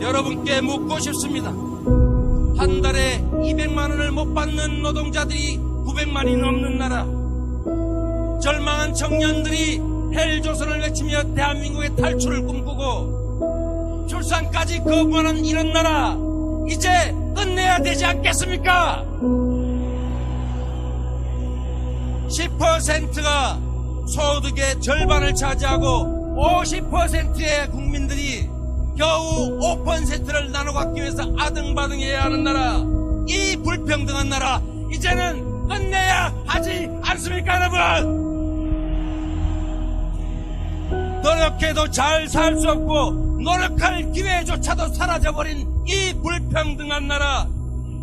여러분께 묻고 싶습니다. 한 달에 200만 원을 못 받는 노동자들이 900만이 넘는 나라. 절망한 청년들이 헬조선을 외치며 대한민국의 탈출을 꿈꾸고 출산까지 거부하는 이런 나라 이제 끝내야 되지 않겠습니까? 10%가 소득의 절반을 차지하고 50%의 국민들이 겨우 5%를 나눠 갖기 위해서 아등바등해야 하는 나라 이 불평등한 나라 이제는 끝내야 하지 않습니까 여러분 노력해도 잘 살 수 없고 노력할 기회조차도 사라져버린 이 불평등한 나라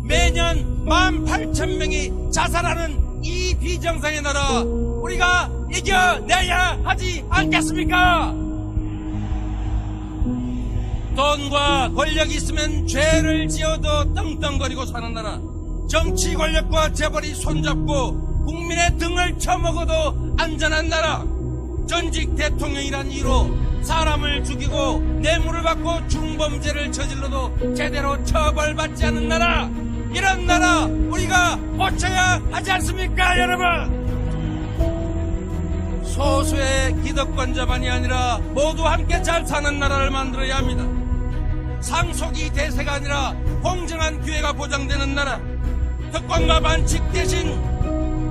매년 18,000명이 자살하는 이 비정상의 나라 우리가 이겨내야 하지 않겠습니까? 돈과 권력이 있으면 죄를 지어도 떵떵거리고 사는 나라. 정치 권력과 재벌이 손잡고 국민의 등을 쳐먹어도 안전한 나라. 전직 대통령이란 이유로 사람을 죽이고 뇌물을 받고 중범죄를 저질러도 제대로 처벌받지 않는 나라. 이런 나라 우리가 고쳐야 하지 않습니까 여러분? 소수의 기득권자만이 아니라 모두 함께 잘 사는 나라를 만들어야 합니다 상속이 대세가 아니라 공정한 기회가 보장되는 나라. 특권과 반칙 대신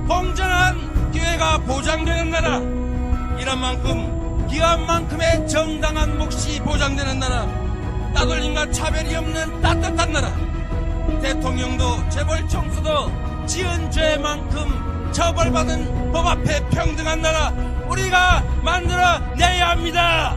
공정한 기회가 보장되는 나라. 이런 만큼 기한 만큼의 정당한 몫이 보장되는 나라. 따돌림과 차별이 없는 따뜻한 나라. 대통령도 재벌 총수도 지은 죄만큼 처벌받은 법 앞에 평등한 나라 우리가 만들어내야 합니다